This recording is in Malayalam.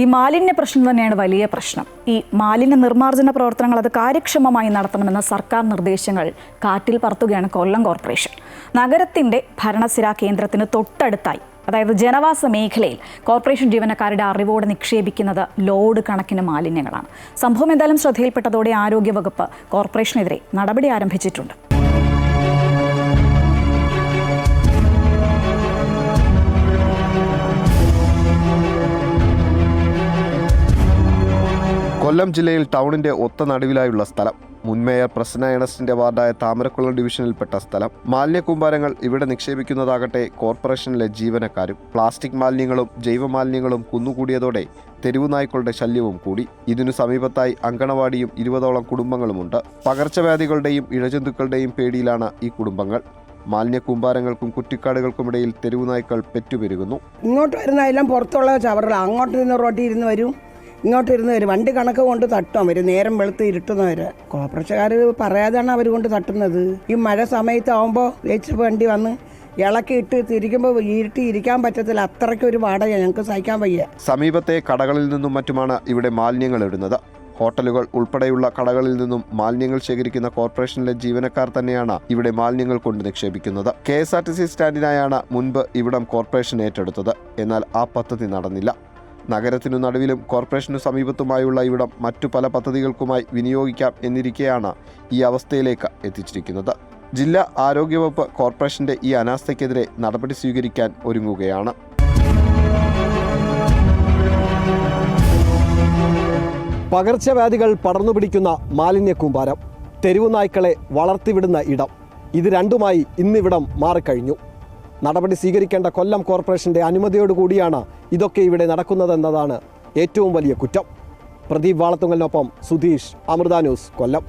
ഈ മാലിന്യ പ്രശ്നം തന്നെയാണ് വലിയ പ്രശ്നം. ഈ മാലിന്യ നിർമ്മാർജന പ്രവർത്തനങ്ങൾ അത് കാര്യക്ഷമമായി നടത്തണമെന്ന സർക്കാർ നിർദ്ദേശങ്ങൾ കാറ്റിൽ പറത്തുകയാണ് കൊല്ലം കോർപ്പറേഷൻ. നഗരത്തിന്റെ ഭരണസിരാ കേന്ദ്രത്തിന് തൊട്ടടുത്തായി അതായത് ജനവാസ മേഖലയിൽ കോർപ്പറേഷൻ ജീവനക്കാരുടെ അറിവോടെ നിക്ഷേപിക്കുന്നത് ലോഡ് കണക്കിന് മാലിന്യങ്ങളാണ്. സംഭവം എന്തായാലും ശ്രദ്ധയിൽപ്പെട്ടതോടെ ആരോഗ്യവകുപ്പ് കോർപ്പറേഷനെതിരെ നടപടി ആരംഭിച്ചിട്ടുണ്ട്. കൊല്ലം ജില്ലയിൽ ടൗണിന്റെ ഒത്ത നടുവിലായുള്ള സ്ഥലം. മുൻമേയർ പ്രസന്ന ഏണസ്റ്റിന്റെ വാർഡായ താമരക്കുളം ഡിവിഷനിൽപ്പെട്ട സ്ഥലം. മാലിന്യക്കൂമ്പാരങ്ങൾ ഇവിടെ നിക്ഷേപിക്കുന്നതാകട്ടെ കോർപ്പറേഷനിലെ ജീവനക്കാരും പ്ലാസ്റ്റിക് മാലിന്യങ്ങളും ജൈവമാലിന്യങ്ങളും കുന്നുകൂടിയതോടെ തെരുവുനായ്ക്കളുടെ ശല്യവും കൂടി. ഇതിനു സമീപത്തായി അങ്കണവാടിയും ഇരുപതോളം കുടുംബങ്ങളുമുണ്ട്. പകർച്ചവ്യാധികളുടെയും ഇഴജന്തുക്കളുടെയും പേടിയിലാണ് ഈ കുടുംബങ്ങൾ. മാലിന്യ കുറ്റിക്കാടുകൾക്കും ഇടയിൽ തെരുവുനായ്ക്കൾ പെറ്റുപെരുകുന്നു. ഇങ്ങോട്ട് വരുന്ന എല്ലാം പുറത്തുള്ള ചവറുകൾ അങ്ങോട്ട് നിന്ന് റോട്ടിൽ ഇരുന്ന് വരും. ഇങ്ങോട്ട് ഇരുന്ന് വണ്ടി കണക്ക് കൊണ്ട് തട്ടും. അവർ നേരം വെളുത്ത് ഇരുട്ടുന്നവരെ. കോർപ്പറേഷൻകാർ പറയാതെയാണ് അവർ കൊണ്ട് തട്ടുന്നത്. ഈ മഴ സമയത്താവുമ്പോൾ വേച്ച് വണ്ടി വന്ന് ഇളക്കി ഇട്ട് തിരിക്കുമ്പോൾ ഇരുട്ടി ഇരിക്കാൻ പറ്റത്തില്ല. അത്രയ്ക്ക് ഒരു വാടക ഞങ്ങൾക്ക് സഹിക്കാൻ വയ്യ. സമീപത്തെ കടകളിൽ നിന്നും മറ്റുമാണ് ഇവിടെ മാലിന്യങ്ങൾ ഇടുന്നത്. ഹോട്ടലുകൾ ഉൾപ്പെടെയുള്ള കടകളിൽ നിന്നും മാലിന്യങ്ങൾ ശേഖരിക്കുന്ന കോർപ്പറേഷനിലെ ജീവനക്കാർ തന്നെയാണ് ഇവിടെ മാലിന്യങ്ങൾ കൊണ്ട് നിക്ഷേപിക്കുന്നത്. K S R T C സ്റ്റാൻഡിനായാണ് മുൻപ് ഇവിടം കോർപ്പറേഷൻ ഏറ്റെടുത്തത്. എന്നാൽ ആ പദ്ധതി നടന്നില്ല. നഗരത്തിനു നടുവിലും കോർപ്പറേഷനു സമീപത്തുമായുള്ള ഇവിടം മറ്റു പല പദ്ധതികൾക്കുമായി വിനിയോഗിക്കാം എന്നിരിക്കെയാണ് ഈ അവസ്ഥയിലേക്ക് എത്തിച്ചിരിക്കുന്നത്. ജില്ലാ ആരോഗ്യവകുപ്പ് കോർപ്പറേഷന്റെ ഈ അനാസ്ഥയ്ക്കെതിരെ നടപടി സ്വീകരിക്കാൻ ഒരുങ്ങുകയാണ്. പകർച്ചവ്യാധികൾ പടർന്നു പിടിക്കുന്ന മാലിന്യ കൂമ്പാരം തെരുവു നായ്ക്കളെ വളർത്തിവിടുന്ന ഇടം. ഇത് രണ്ടുമായി ഇന്നിവിടം മാറിക്കഴിഞ്ഞു. നടപടി സ്വീകരിക്കേണ്ട കൊല്ലം കോർപ്പറേഷന്റെ അനുമതിയോടുകൂടിയാണ് ഇതൊക്കെ ഇവിടെ നടക്കുന്നതെന്നതാണ് ഏറ്റവും വലിയ കുറ്റം. പ്രദീപ് വാളത്തുങ്ങലിനൊപ്പം സുധീഷ് അമൃത ന്യൂസ് കൊല്ലം.